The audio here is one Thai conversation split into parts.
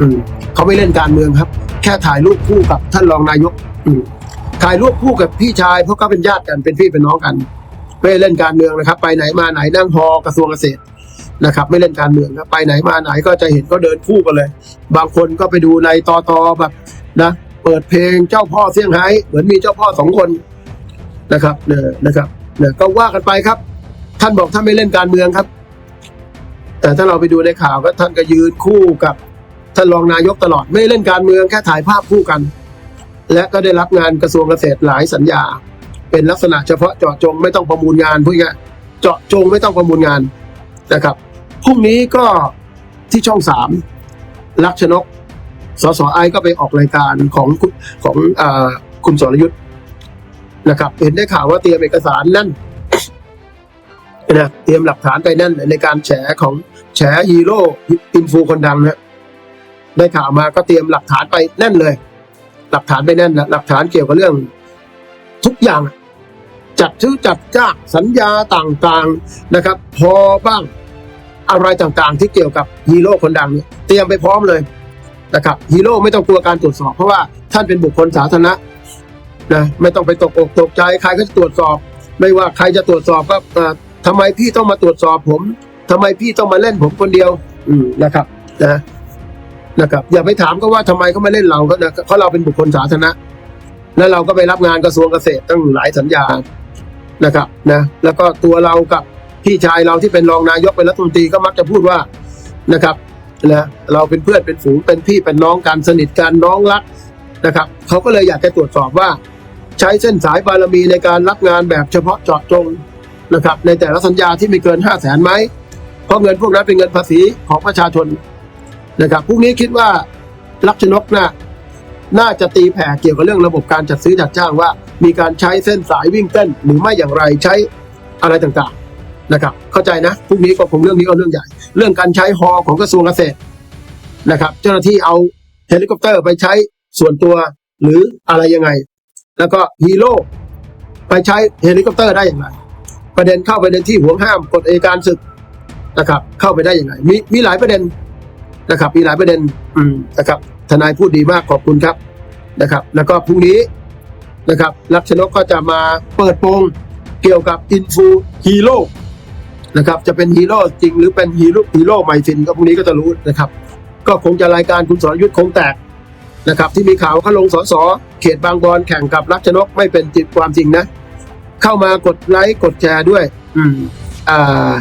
อืมเขาไม่เล่นการเมืองครับ แค่ถ่ายรูปคู่กับท่านรองนายก อืมถ่ายรูปคู่กับพี่ชายเพราะเขาเป็นญาติกันเป็นพี่เป็นน้องกัน ไม่เล่นการเมืองนะครับ ไปไหนมาไหนนั่งฮอกระทรวงเกษตรนะครับ ไม่เล่นการเมืองครับไปไหนมาไหนก็จะเห็นก็เดินคู่กันเลย บางคนก็ไปดูในตอตอแบบนะเปิดเพลงเจ้าพ่อเซี่ยงไฮ้เหมือนมีเจ้าพ่อสองคนนะครับเนี่ยนะครับเนี่ยก็ว่ากันไปครับ ท่านบอกท่านไม่เล่นการเมืองครับ แต่ถ้าเราไปดูในข่าวก็ท่านก็ยืนคู่กับ ท่านรองนายกตลอดไม่เล่นการเมืองแค่ถ่ายภาพคู่กัน และก็ได้รับงานกระทรวงเกษตรหลายสัญญา เป็นลักษณะเฉพาะเจาะจงไม่ต้องประมูลงานพวกนี้เจาะจงไม่ต้องประมูลงานนะครับพรุ่งนี้ก็ที่ช่องสามลักษณกสสไอก็ไปออกรายการของของอคุณสรยุทธ์นะครับ เห็นได้ข่าวว่าเตรียมเอกสารนั่นนะเตรียมหลักฐานไปนั่นในการแฉของแฉฮีโร่อินฟูคนดังนะ ได้ข่าวมาก็เตรียมหลักฐานไปแน่นเลย หลักฐานไปแน่นนะหลักฐานเกี่ยวกับเรื่อง ทุกอย่าง จัดซื้อจัดจ้างสัญญาต่างๆนะครับ พอบ้างอะไรต่างๆ ที่เกี่ยวกับฮีโร่คนดังเนี่ยเตรียมไปพร้อมเลยนะครับฮีโร่ไม่ต้องกลัวการตรวจสอบ เพราะว่าท่านเป็นบุคคลสาธารณะนะไม่ต้องไปตกอกตกใจใครก็จะตรวจสอบ ไม่ว่าใครจะตรวจสอบก็เอ่อทำไมพี่ต้องมาตรวจสอบผมทำไมพี่ต้องมาเล่นผมคนเดียว อืนะครับนะ นะครับอย่าไปถามก็ว่าทำไมเขาไมาเล่นเราก็นะเพราะเราเป็นบุคคลสาธารณะ แล้วเราก็ไปรับงานกระทรวงเกษตรตั้งหลายสัญญานะครับนะแล้วก็ตัวเรากับพี่ชายเราที่เป็นรองนายกเป็นรัฐมนตรีก็มักจะพูดว่านะครับนะเราเป็นเพื่อนเป็นฝูงเป็นพี่เป็นน้องกันสนิทกันน้องรักนะครับเขาก็เลยอยากจะตรวจสอบว่า ใช้เส้นสายบารมีในการรับงานแบบเฉพาะเจาะจงนะครับในแต่ละสัญญาที่ไม่เกินห้าแสนไหมเพราะเงินพวกนั้นเป็นเงินภาษีของประชาชน นะครับพวกนี้คิดว่าลักษณกน่ะน่าจะตีแผ่เกี่ยวกับเรื่องระบบการจัดซื้อจัดจ้างว่า มีการใช้เส้นสายวิ่งเต้น หรือไม่อย่างไรใช้อะไรต่างๆนะครับ เข้าใจนะพรุ่งนี้ก็คงเรื่องนี้ก็เรื่องใหญ่ เรื่องการใช้ฮอของกระทรวงเกษตรนะครับ เจ้าหน้าที่เอาเฮลิคอปเตอร์ไปใช้ส่วนตัวหรืออะไรยังไง แล้วก็ฮีโร่ไปใช้เฮลิคอปเตอร์ได้อย่างไร ประเด็นเข้าไปในที่ห่วงห้ามกฎอัยการศึกนะครับ เข้าไปได้อย่างไรมีมีหลายประเด็น นะครับมีหลายประเด็นอืมนะครับทนายพูดดีมากขอบคุณครับนะครับ แล้วก็พรุ่งนี้นะครับลักษณกก็จะมาเปิดโปงเกี่ยวกับอินฟูฮีโร่นะครับจะเป็นฮีโร่จริงหรือเป็นฮีโร่ฮีโร่ใหม่ฟินก็พรุ่งนี้ก็จะรู้นะครับ ก็คงจะรายการคุณสรยุทธ์คงแตกนะครับ ที่มีข่าวเขาลงสสเขตบางบอนแข่งกับลักษณกไม่เป็นจิตความจริงนะ เข้ามากดไลค์กดแชร์ด้วย อืมอ่า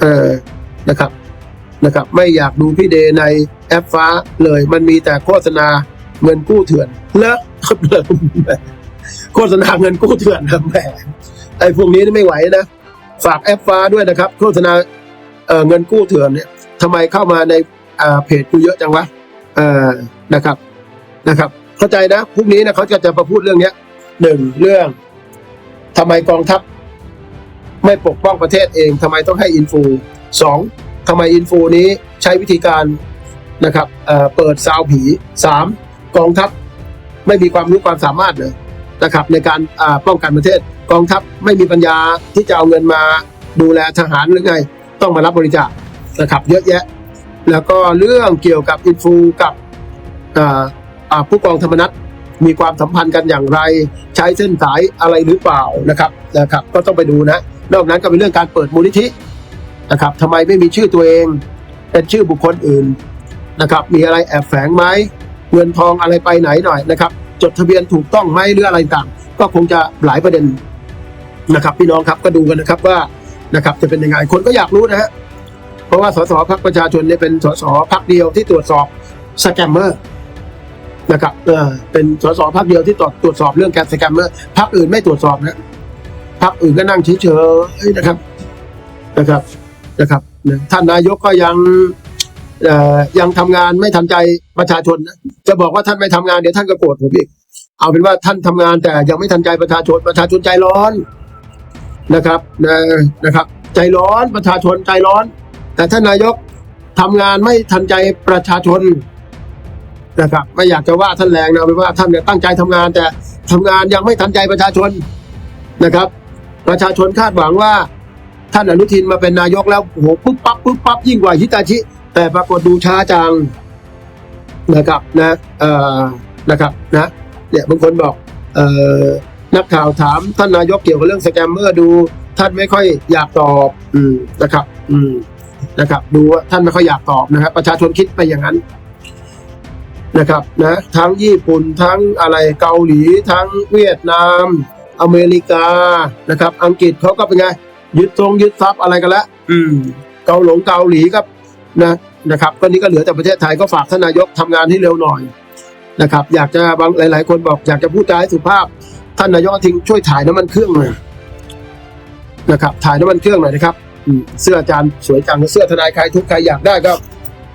เออนะครับ นะครับ ไม่อยากดูพี่เดในแอปฟ้าเลย มันมีแต่โฆษณาเงินกู้เถื่อนเลอะโฆษณาเงินกู้เถื่อนนะแหมไอ้พวกนี้นี่ไม่ไหวนะฝากแอปฟ้าด้วยนะครับ โฆษณาเเงินกู้เถื่อนเนี่ยทำไมเข้ามาในเพจกูเยอะจังวะนะครับนะครับ เข้าใจนะพรุ่งนี้นะเขาจะจะมาพูดเรื่องเนี้ยหนึ่งเรื่องทำไมกองทัพ ไม่ปกป้องประเทศเองทำไมต้องให้อินฟูสอง ทำไมอินฟูนี้ใช้วิธีการนะครับเเปิดซาวผีสามกองทัพไม่มีความรู้ความสามารถเลยนะครับในการป้องกันประเทศ กองทัพไม่มีปัญญาที่จะเอาเงินมาดูแลทหารหรือไง ต้องมารับบริจาคนะครับเยอะแยะ แล้วก็เรื่องเกี่ยวกับอินฟูกับผู้กองธรรมนัฐมีความสัมพันธ์กันอย่างไร ใช้เส้นสายอะไรหรือเปล่านะครับนะครับ ก็ต้องไปดูนะ นอกนั้นก็เป็นเรื่องการเปิดมูลนิธิ นะครับทำไมไม่มีชื่อตัวเอง เป็นชื่อบุคคลอื่นนะครับ มีอะไรแอบแฝงไหมเงินทองอะไรไปไหนหน่อยนะครับ จดทะเบียนถูกต้องไหมหรืออะไรต่างก็คงจะหลายประเด็นนะครับ พี่น้องครับก็ดูกันนะครับว่านะครับ จะเป็นยังไงคนก็อยากรู้นะฮะเพราะว่าสสพักประชาชนเนี่ยเป็นสสพักเดียวที่ตรวจสอบสแกมเมอร์นะครับเออเป็นสสพักเดียวที่ตรวจตรวจสอบเรื่องการสแกมเมอร์พักอื่นไม่ตรวจสอบนะพักอื่นก็นั่งเฉยๆนะครับนะครับ นะครับท่านนายกก็ยังยังทำงานไม่ทันใจประชาชนนะจะบอกว่าท่านไม่ทำงานเดี๋ยวท่านก็โกรธผมอีก เอาเป็นว่าท่านทำงานแต่ยังไม่ทันใจประชาชนประชาชนใจร้อนนะครับนะนะครับ ใจร้อนประชาชนใจร้อน แต่ท่านนายกทำงานไม่ทันใจประชาชนนะครับไม่อยากจะว่าท่านแรงนะเป็นว่าท่านเนี่ยตั้งใจทำงานแต่ทำงานยังไม่ทันใจประชาชนนะครับ ประชาชนคาดหวังว่า ท่านอนุทินมาเป็นนายกแล้วโอ้โหปุ๊บปั๊บปุ๊บปั๊บยิ่งกว่าฮิตาชิ แต่ปรากฏดูช้าจังนะครับนะเอ่อนะครับนะเนี่ยบางคนบอกเอ่อนักข่าวถามท่านนายกเกี่ยวกับเรื่องสแกมเมอร์ดูท่านไม่ค่อยอยากตอบอืมนะครับ อืมนะครับ ดูว่าท่านไม่ค่อยอยากตอบนะครับ ประชาชนคิดไปอย่างนั้นนะครับนะทั้งญี่ปุ่นทั้งอะไรเกาหลี ทั้งเวียดนาม อเมริกานะครับ อังกฤษเขาก็เป็นไง ยึดทรงยึดทรัพย์อะไรกันแล้วอืม เกาหลงเกาหลีก็นะนะครับก็นี้ก็เหลือแต่ประเทศไทยก็ฝากท่านนายกทำงานให้เร็วหน่อยนะครับ อยากจะบางหลาย ๆ คนบอกอยากจะพูดจาให้สุภาพ ท่านนายกทิ้งช่วยถ่ายน้ำมันเครื่องหน่อยนะครับ ถ่ายน้ำมันเครื่องหน่อยนะครับเสื้ออาจารย์สวยจังเสื้อทนายใครทุกใครอยากได้ก็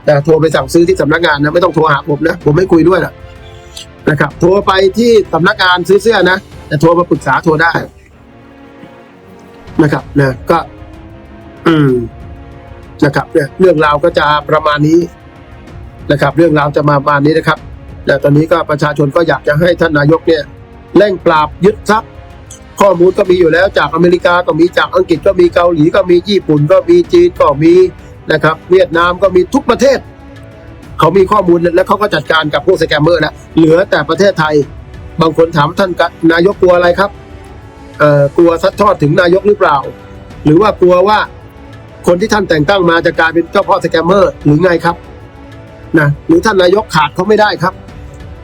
แต่โทรไปสั่งซื้อที่สำนักงานนะไม่ต้องโทรหาผมนะผมไม่คุยด้วยนะนะครับ โทรไปที่สำนักงานซื้อเสื้อนะแต่โทรมาปรึกษาโทรได้ นะครับนะก็ อืมนะครับเนี่ยเรื่องราวก็จะประมาณนี้นะครับ เรื่องราวจะมาประมาณนี้นะครับแต่ตอนนี้ก็ประชาชนก็อยากจะให้ท่านนายกเนี่ยเร่งปราบยึดทรัพย์ ข้อมูลก็มีอยู่แล้วจากอเมริกาก็มีจากอังกฤษก็มีเกาหลีก็มีญี่ปุ่นก็มีจีนก็มีนะครับ เวียดนามก็มีทุกประเทศ เขามีข้อมูลแล้วเขาก็จัดการกับพวกสแกมเมอร์แล้วเหลือแต่ประเทศไทย บางคนถามท่านนายกกลัวอะไรครับ กลัวซัดทอดถึงนายกหรือเปล่า หรือว่ากลัวว่าคนที่ท่านแต่งตั้งมาจะกลายเป็นเจ้าพ่อสแกมเมอร์หรือไงครับนะหรือท่านนายกขาดเขาไม่ได้ครับ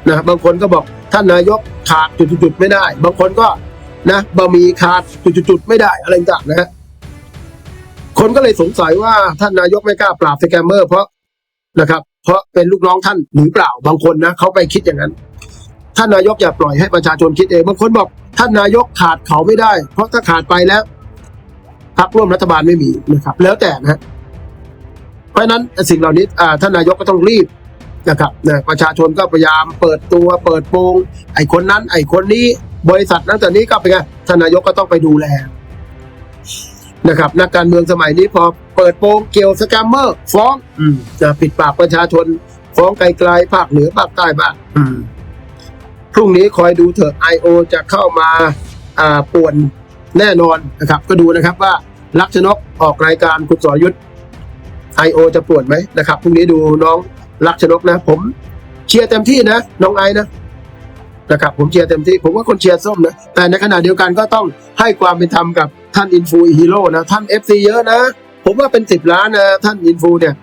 นะบางคนก็บอกท่านนายกขาดจุดๆไม่ได้ บางคนก็นะบะหมี่ขาดจุดๆไม่ได้อะไรต่างนะฮะคนก็เลยสงสัยว่าท่านนายกไม่กล้าปราบสแกมเมอร์ เพราะนะครับ เพราะเป็นลูกน้องท่านหรือเปล่าบางคนนะเขาไปคิดอย่างนั้น ท่านนายกอย่าปล่อยให้ประชาชนคิดเองบางคนบอกท่านนายกขาดเขาไม่ได้ เพราะถ้าขาดไปแล้วพรรคร่วมรัฐบาลไม่มีนะครับ แล้วแต่นะฮะเพราะนั้นสิ่งเหล่านี้ท่านนายกก็ต้องรีบนะครับนะประชาชนก็พยายามเปิดตัวเปิดโปงไอ้คนนั้น ไอ้คนนี้บริษัทนั้นแต่นี้ก็เป็นไงท่านนายกก็ต้องไปดูแลนะครับนักการเมืองสมัยนี้พอเปิดโปงเกี่ยวสแกมเมอร์ ฟ้องอืมจะปิดปากประชาชน ฟ้องไกลๆภาคเหนือภาคใต้บ้างอืม พรุ่งนี้คอยดูเถอะไอโอจะเข้ามาอ่าป่วนแน่นอนนะครับ ก็ดูนะครับว่าลักษณกออกรายการคุณสอยุทธไอโอจะปวดไหมนะครับพรุ่งนี้ดูน้องลักษณกนะ ผมเชียร์เต็มที่นะ น้องไอนะนะครับผมเชียร์เต็มที่ ผมว่าคนเชียร์ส้มนะ แต่ในขณะเดียวกันก็ต้องให้ความเป็นธรรมกับท่านอินฟูฮีโร่นะ ท่านเอฟซีเยอะนะ ผมว่าเป็นสิบล้านนะ ท่านอินฟูเนี่ย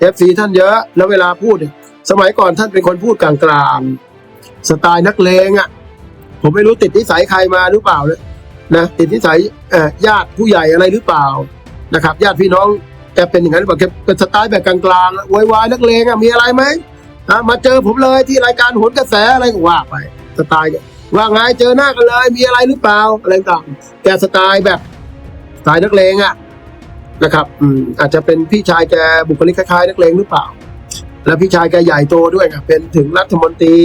เอฟซีท่านเยอะแล้วเวลาพูด สมัยก่อนท่านเป็นคนพูดกลางๆ สไตล์นักเลงอะ่ะ ผมไม่รู้ติดนิสัยใครมาหรือเปล่าเลยนะติดนิสัยเอ่อญาติผู้ใหญ่อะไรหรือเปล่านะครับ ญาติพี่น้องแกเป็นอย่างนั้นหรือเปล่าแกเป็นสไตล์แบบกลางๆวายวายนักเลงอะมีอะไรไหมอะมาเจอผมเลยที่รายการโหนกระแสอะไรก็ว่าไป สไตล์ว่าไงเจอหน้ากันเลย มีอะไรหรือเปล่าอะไรต่างแกสไตล์แบบสไตล์นักเลงอะนะครับอืมอาจจะเป็นพี่ชายแกบุคลิกคล้ายๆนักเลงหรือเปล่า แล้วพี่ชายแกใหญ่โตด้วยครับเป็นถึงรัฐมนตรี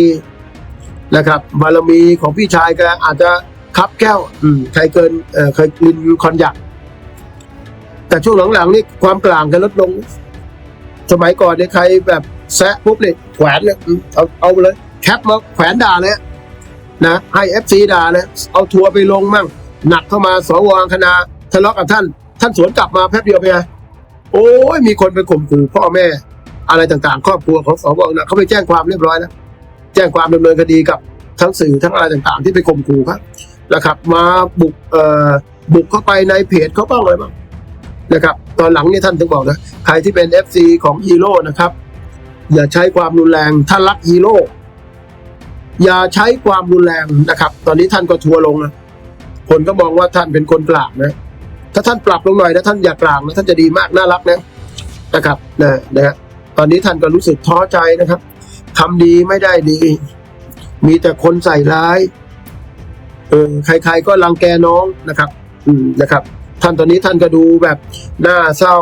นะครับบารมีของพี่ชายแกอาจจะครับแก้วอืมใครเกินเอ่อเคยลินคอนยักแต่ช่วงหลังๆนี่ความกลางกันลดลง สมัยก่อนเนี่ยใครแบบแซะปุ๊บเลยแขวนเลยอืมเอาเอาเลยแคปมาแขวนด่าเลยนะให้เอฟซีด่าเลยเอาทัวร์ไปลงมั่ง หนักเข้ามาสวคณะทะเลาะกับท่าน ท่านสวนกลับมาแป๊บเดียวไปไงโอ้ยมีคนไปข่มขู่พ่อแม่ อะไรต่างๆ ครอบครัวของสวนะเขาไปแจ้งความเรียบร้อยแล้วแจ้งความดำเนินคดีกับ ทั้งสื่อทั้งอะไรต่างๆ ที่ไปข่มขู่ครับนะครับ มาบุกเอ่อบุกเข้าไปในเพจเขาบ้างอะไรบ้างนะครับตอนหลังนี่ท่านถึงบอกนะใครที่เป็น FC ของฮีโร่นะครับ อย่าใช้ความรุนแรงถ้ารักฮีโร่อย่าใช้ความรุนแรงนะครับ ตอนนี้ท่านก็ทัวร์ลงนะคนก็มองว่าท่านเป็นคนกลางนะ ถ้าท่านปรับลงหน่อยนะท่านอย่ากลางนะท่านจะดีมากน่ารักนะนะครับนะนะฮะตอนนี้ท่านก็รู้สึกท้อใจนะครับทำดีไม่ได้ดี มีแต่คนใส่ร้ายเออใคร ๆ ก็รังแกน้องนะครับ อืมนะครับ ท่านตอนนี้ท่านก็ดูแบบหน้าเศร้า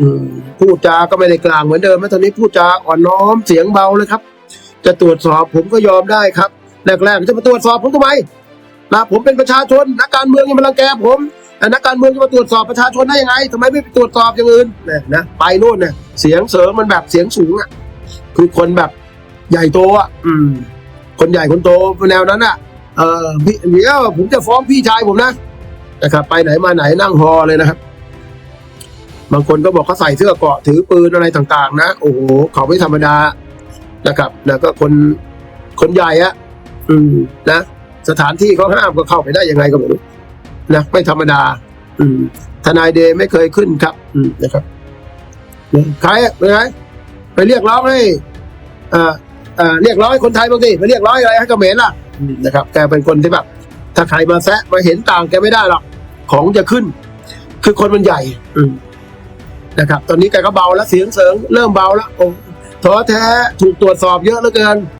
อืมพูดจาก็ไม่ได้กลางเหมือนเดิมแม้ตอนนี้พูดจาอ่อนน้อมเสียงเบาเลยครับ จะตรวจสอบผมก็ยอมได้ครับแรกๆจะมาตรวจสอบผมทำไมนะผมเป็นประชาชนนักการเมืองยังมารังแกผมแต่นักการเมืองจะมาตรวจสอบประชาชนได้ยังไงทำไมไม่ไปตรวจสอบอย่างอื่นนี่นะไปโน่นเนี่ยเสียงเสริมมันแบบเสียงสูงอะคือคนแบบใหญ่โตอะ อืม คนใหญ่คนโตแนวนั้นอะเออพี่เดี๋ยวผมจะฟ้องพี่ชายผมนะนะครับ ไปไหนมาไหนนั่งฮอเลยนะครับ บางคนก็บอกเขาใส่เสื้อเกาะถือปืนอะไรต่างๆ นะโอ้โหเขาไม่ธรรมดานะครับนะก็คนคนใหญ่อะอืมนะสถานที่เขาห้ามก็เข้าไปได้ยังไงก็ไม่รู้นะไม่ธรรมดา อืม ทนายเดย์ไม่เคยขึ้นครับ อืมนะครับใครไปไหนไปเรียกร้องให้อ่า อ่าเรียกร้องให้คนไทยบางทีไปเรียกร้องอะไรให้เขมรล่ะนะครับแกเป็นคนที่แบบถ้าใครมาแซะมาเห็นต่างแกไม่ได้หรอกของจะขึ้น คือคนมันใหญ่อืนะครับ ตอนนี้แกก็เบาแล้วเสียงเสริงเริ่มเบาแล้วโอ้ท้อแท้ถูกตรวจสอบเยอะเหลือเกิน